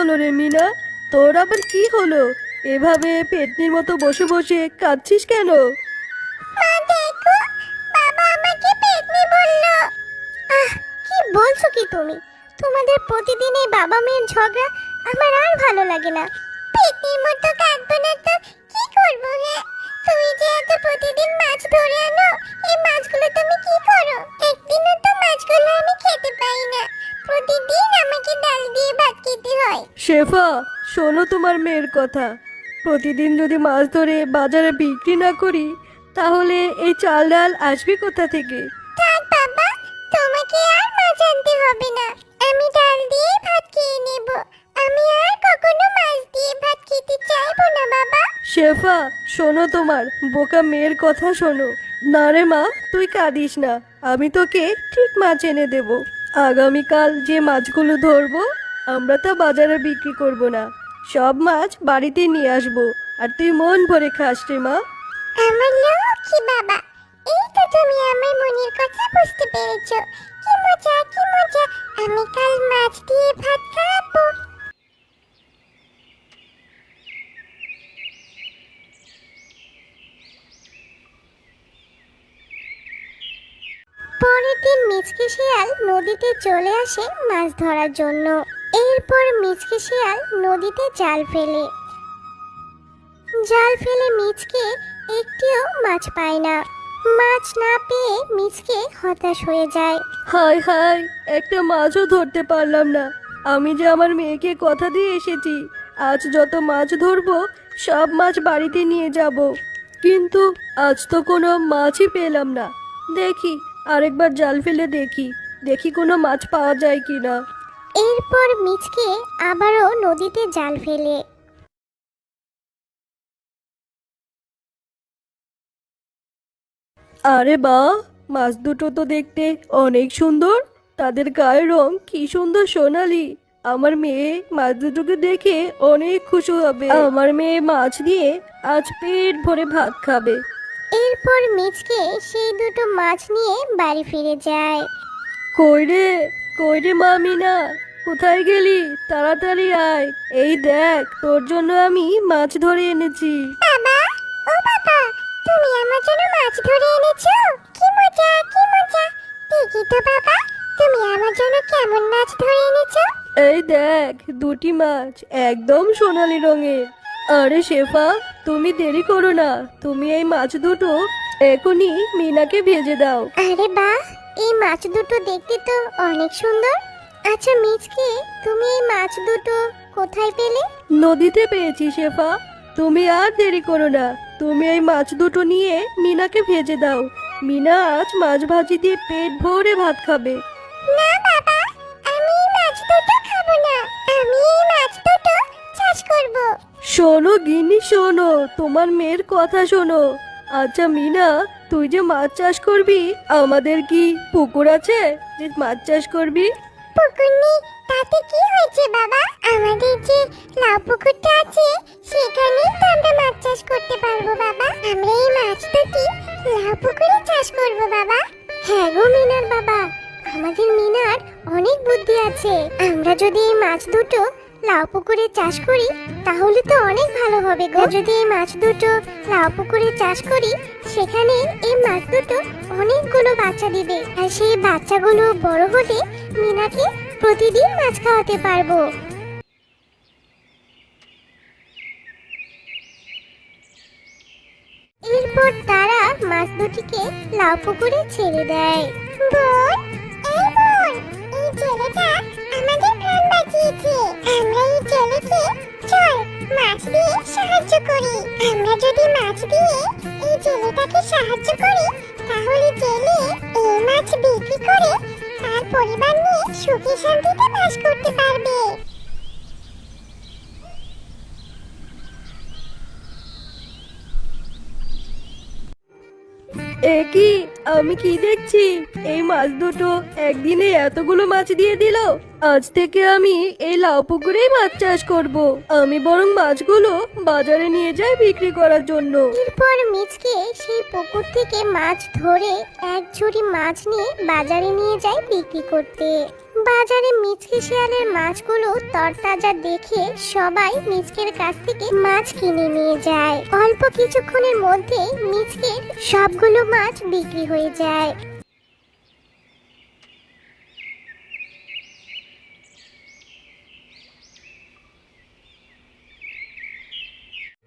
মিনা? তোর আবার কি হলো? এভাবে পেটনির মতো বসে বসে কাঁদছিস কেন? কি বলছো কি তুমি? তোমাদের প্রতিদিন এই বাবা মেয়ের ঝগড়া আমার আর ভালো লাগে না। হয় শোনো তোমার মেয়ের কথা। প্রতিদিন যদি মাছ ধরে বাজারে বিক্রি না করি তাহলে এই চাল ডাল আসবে কোথা থেকে? থাক বাবা তোমাকে আর মাছ আনতে হবে না। আমি ডাল দিয়ে ভাত খেয়ে নেব। আমি আর কখনো মাছ দিয়ে ভাত খেতে চাইব না বাবা। শেফা শোনো তোমার বোকা মেয়ের কথা শোনো। না রে মা তুই কাঁদিস না। আমি তোকে ঠিক মাছ এনে দেব। আগামীকাল যে মাছগুলো ধরবো আমরা তা বাজারে বিক্রি করব না। সব মাছ বাড়িতে নিয়ে আসব। আর তুই মন ভরে খাস রে মা। আমার লক্ষ্মী বাবা, এই তো তুমি আমার মনের কথা বুঝতে পেরেছ। কি মজা কি মজা। আমি কাল মাছ দিয়ে ভাত খাব। পরের দিন মিচকে শিয়াল নদীতে চলে আসে মাছ ধরার জন্য। এরপর মিচকে শিয়াল নদীতে জাল ফেলে। জাল ফেলে মিচকে একটিও মাছ পায় না। মাছ না পেয়ে মিচকে হতাশ হয়ে যায়। হাই হাই একটা মাছও ধরতে পারলাম না। আমি যে আমার মেয়েকে কথা দিয়ে এসেছি, আজ যত মাছ ধরবো, সব মাছ বাড়িতে নিয়ে যাব। কিন্তু আজ তো কোনো মাছই পেলাম না। দেখি, আরেকবার জাল ফেলে দেখি দেখি কোনো মাছ পাওয়া যায় কি না এরপর মিচকে আবারও নদীতে জাল ফেলে। আরে বা মাছ দুটো তো দেখতে অনেক সুন্দর। তাদের গায়ের রং কি সুন্দর সোনালি। আমার মেয়ে মাছ দুটোকে দেখে অনেক খুশি হবে। আমার মেয়ে মাছ দিয়ে আজ পেট ভরে ভাত খাবে। এরপর মিচকে সেই দুটো মাছ নিয়ে বাড়ি ফিরে যায়। কই রে? কই রে মামিনা? কোথায় গেলি? তাড়াতাড়ি আয়। এই দেখ তোর জন্য আমি মাছ ধরে এনেছি। বাবা ও বাবা তুমি আমার জন্য মাছ ধরে এনেছো? কি মজা কি মজা। দেখি তো বাবা তুমি আমার জন্য কেমন মাছ ধরে এনেছো? এই দেখ দুটি মাছ একদম সোনালি রঙের। আরে শেফা তুমি দেরি করো না। তুমি এই মাছ দুটো এখনই মিনাকে ভেজে দাও। আরে বাহ এই মাছ দুটো দেখতে তো অনেক সুন্দর। আচ্ছা মিচকে তুমি এই মাছ দুটো কোথায় পেলে? নদীতে পেয়েছি শেফা। তুমি আর দেরি করো না। তুমি এই মাছ দুটো নিয়ে মিনাকে ভেজে দাও। মিনা আজ মাছ ভাজি দিয়ে পেট ভরে ভাত খাবে। না বাবা আমি এই মাছ দুটো খাব না। আমি এই মাছ দুটো চাষ করব। শোনো গিনি শোনো। তোমার মেয়ের কথা শোনো। আচ্ছা মিনা তুই যে মাছ চাষ করবি, আমাদের কি পুকুর আছে যে মাছ চাষ করবি? পুকুর নেই পুকুরে চাষ করি, তাহলে তো অনেক ভালো হবে গো। যদি এই মাছ দুটো লাউ পুকুরে চাষ করি সেখানে এই মাছ দুটো অনেকগুলো বাচ্চা দিবে। আর সেই বাচ্চাগুলো বড় হলে মিনাকে প্রতিদিন মাছ খাওয়াতে পারব। এরপর তারা মাছ দুটিকে লাউ পুকুরে ছেড়ে দেয়। বোন এই বোন এই ছেলেটা আমাদের প্রাণ বাঁচিয়েছে। আমরা ছেলেকে চল মাছ দিয়ে সাহায্য করি। আমরা যদি মাছ দিয়ে এই জেলেটাকে সাহায্য করি, তাহলে জেলে এই মাছ বিক্রি করে তার পরিবার নিয়ে সুখে শান্তিতে বাস করতে পারবে। এ আমি কি দেখছি? এই মাছ দুটো একদিনে এতগুলো মাছ দিয়ে দিল। আজ থেকে আমি এই লাউ পুকুরেই মাছ চাষ করব। আমি বরং মাছগুলো বাজারে নিয়ে যাই বিক্রি করার জন্য। এরপর মিচকে সেই পুকুর থেকে মাছ ধরে এক ঝুড়ি মাছ নিয়ে বাজারে নিয়ে যায় বিক্রি করতে। বাজারে মিচকে শিয়ালের মাছগুলো তরতাজা দেখে সবাই মিচকের কাছ থেকে মাছ কিনে নিয়ে যায়। অল্প কিছুক্ষণের মধ্যে মিচকের সবগুলো মাছ বিক্রি হয়ে যায়।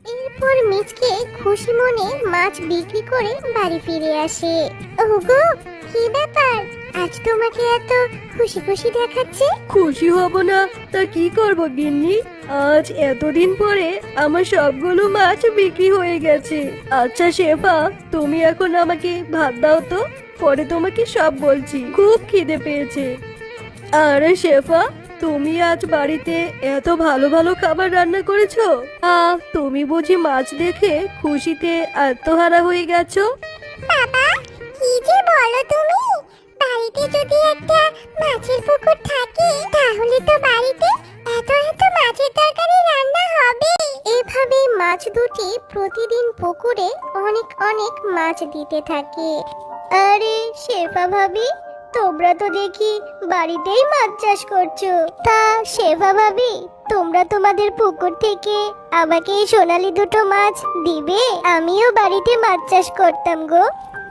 এরপর মিচকে খুশি মনে মাছ বিক্রি করে বাড়ি ফিরে আসে। ওগো, কি ব্যাপার? আজ তোমাকে এত খুশি খুশি দেখাচ্ছে? খুশি হব না তা কি করব গিন্নি? আজ এতদিন পরে আমার সবগুলো মাছ বিক্রি হয়ে গেছে। আচ্ছা শেফা তুমি এখন আমাকে ভাত দাও তো পরে তোমাকে সব বলছি। খুব খিদে পেয়েছে। আরে শেফা তুমি আজ বাড়িতে এত ভালো ভালো খাবার রান্না করেছ? আ তুমি বুঝি মাছ দেখে খুশিতে আত্মহারা হয়ে গেছো? বাবা কি যে বলো তুমি? বাড়িতে যদি একটা মাছের পুকুর থাকে, তাহলে তো বাড়িতে এত এত মাছের তরকারি রান্না হবে। এভাবে মাছ দুটি প্রতিদিন পুকুরে অনেক অনেক মাছ দিতে থাকে। আরে শেফা ভাবি, তোমরা তো দেখি বাড়িতেই মাছ চাষ করছ। তা শেফা ভাবি, তোমরা তোমাদের পুকুর থেকে আমাকে এই সোনালি দুটো মাছ দিবে? আমিও বাড়িতে মাছ চাষ করতাম গো।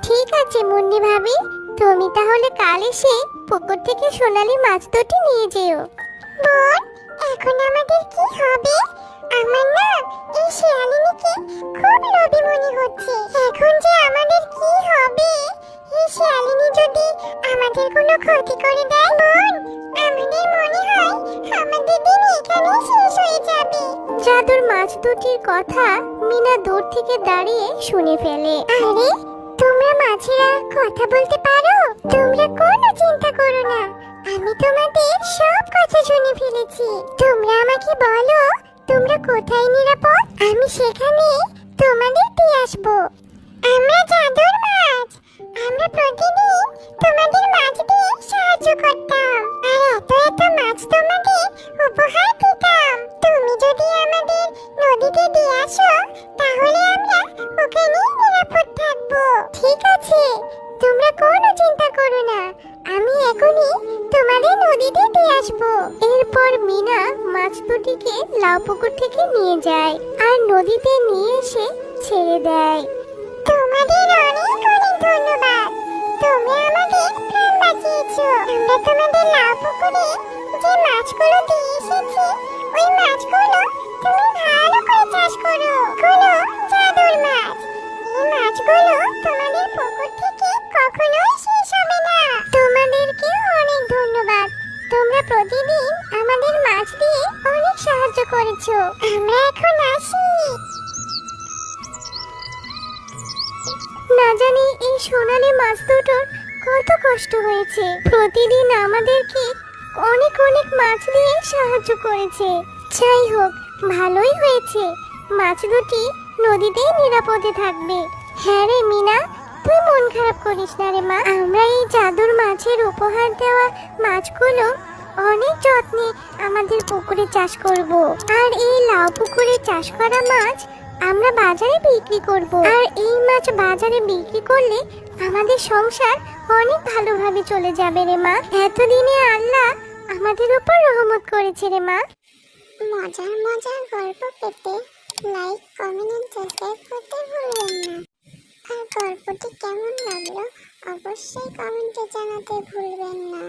ঠিক আছে মুন্নি ভাবি তুমি তাহলে কাল এসে পুকুর থেকে সোনালি মাছ দুটি নিয়ে যেও। বোন এখন আমাদের কি হবে? আমার না এই শিয়ালিনীকে খুব লোভী মনে হচ্ছে। এখন যে আমাদের কি হবে? এই শিয়ালিনী যদি আমাদের কোনো ক্ষতি করে দেয়, বোন, আমাদের মনে হয় আমাদের দিন এখানেই শেষ হয়ে যাবে। জাদুর মাছ দুটির কথা মিনা দূর থেকে দাঁড়িয়ে শুনে ফেলে। আরে মাছেরা কথা বলতে পারো? তোমরা কোনো চিন্তা করো না। আমি তোমাদের সব কথা শুনে ফেলেছি। তোমরা আমাকে বলো, তোমরা কোথায় নিরাপদ? আমি সেখানে তোমাদের দিয়ে আসব। আমরা জাদুর মাছ। আমরা প্রতিদিন তোমাদের মাছ দিয়ে সাহায্য করতাম। আর এত এত মাছ তোমাদের লাউ পুকুর থেকে নিয়ে যায় আর নদীতে নিয়ে এসে ছেড়ে দেয়। তোমাদের অনেক অনেক ধন্যবাদ। তুমি আমাদের প্রাণ বাঁচিয়েছো। আমরা তোমাদের লাউ পুকুরে যে মাছগুলো দিয়ে এসেছি, ওই মাছগুলো তুমি ভালো করে চাষ করো। না জানি এই সোনালি মাছ দুটোর কত কষ্ট হয়েছে। প্রতিদিন আমাদেরকে অনেক অনেক মাছ দিয়ে সাহায্য করেছে। যাই হোক, ভালোই হয়েছে। মাছ দুটি নদীতেই নিরাপদে থাকবে। হ্যাঁ রে মিনা, তুই মন খারাপ করিস না রে মা। আমরা এই জাদুর মাছের উপহার দেওয়া মাছগুলো অনেক যত্নে আমাদের পুকুরে চাষ করব। আর এই লাউ পুকুরে চাষ করা মাছ আমরা বাজারে বিক্রি করব। আর এই মাছ বাজারে বিক্রি করলে আমাদের সংসার অনেক ভালোভাবে চলে যাবে রে মা। এতদিনে আল্লাহ আমাদের উপর রহমত করেছে রে মা। মজার মজার গল্প পেতে লাইক কমেন্ট সাবস্ক্রাইব করতে ভুলবেন না। আর গল্পটি কেমন লাগল অবশ্যই কমেন্টে জানাতে ভুলবেন না।